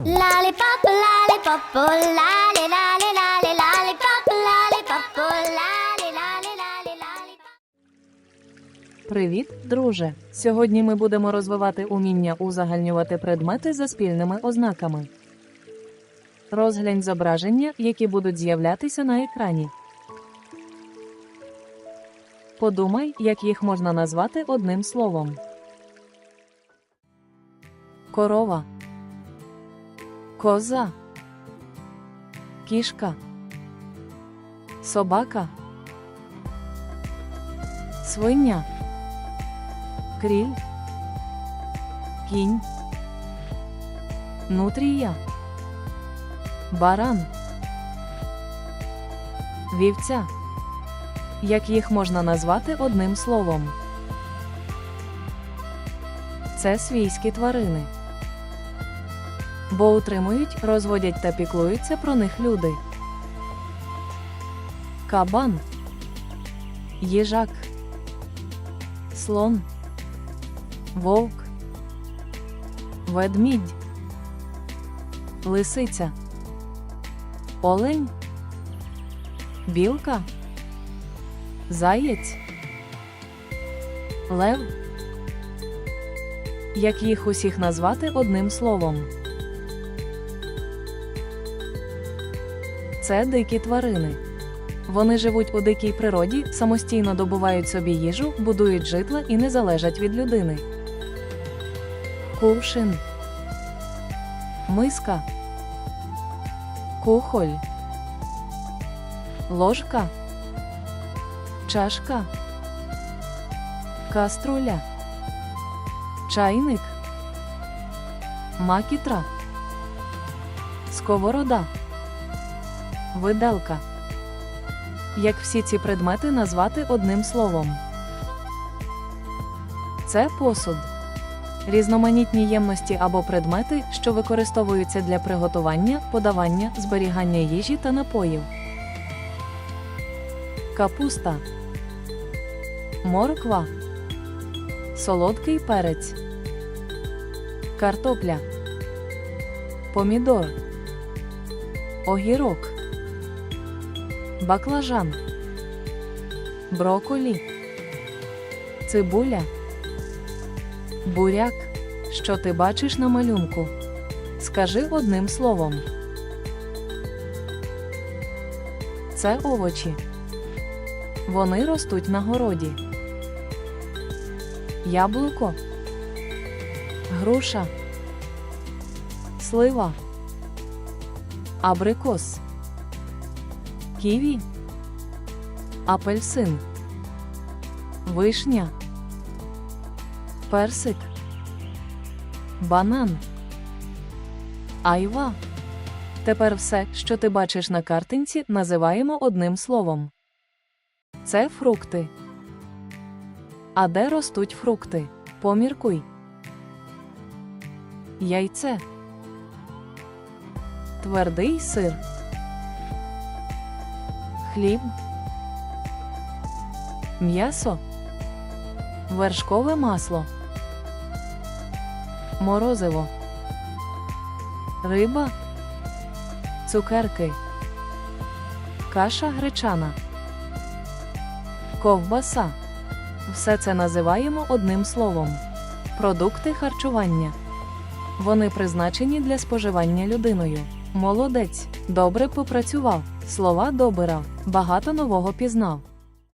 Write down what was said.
Lollipop, lollipop. Привіт, друже! Сьогодні ми будемо розвивати уміння узагальнювати предмети за спільними ознаками. Розглянь зображення, які будуть з'являтися на екрані. Подумай, як їх можна назвати одним словом. Корова. Коза. Кішка. Собака. Свиня. Кріль. Кінь. Нутрія. Баран. Вівця. Як їх можна назвати одним словом? Це свійські тварини. Бо утримують, розводять та піклуються про них люди. Кабан. Їжак. Слон. Вовк. Ведмідь. Лисиця. Олень. Білка. Заєць. Лев. Як їх усіх назвати одним словом? Це дикі тварини. Вони живуть у дикій природі, самостійно добувають собі їжу, будують житла і не залежать від людини. Кувшин. Миска. Кухоль. Ложка. Чашка. Каструля. Чайник. Макітра. Сковорода. Виделка. Як всі ці предмети назвати одним словом? Це посуд. Різноманітні ємності або предмети, що використовуються для приготування, подавання, зберігання їжі та напоїв. Капуста. Морква. Солодкий перець. Картопля. Помідор. Огірок. Баклажан. Броколі. Цибуля. Буряк. Що ти бачиш на малюнку? Скажи одним словом. Це овочі. Вони ростуть на городі. Яблуко. Груша. Слива. Абрикос. Ківі. Апельсин. Вишня. Персик. Банан. Айва. Тепер все, що ти бачиш на картинці, називаємо одним словом. Це фрукти. А де ростуть фрукти? Поміркуй. Яйце. Твердий сир. Хліб. М'ясо. Вершкове масло. Морозиво. Риба. Цукерки. Каша гречана. Ковбаса. Все це називаємо одним словом. Продукти харчування. Вони призначені для споживання людиною. Молодець. Добре попрацював. Слова добирав. Багато нового пізнав.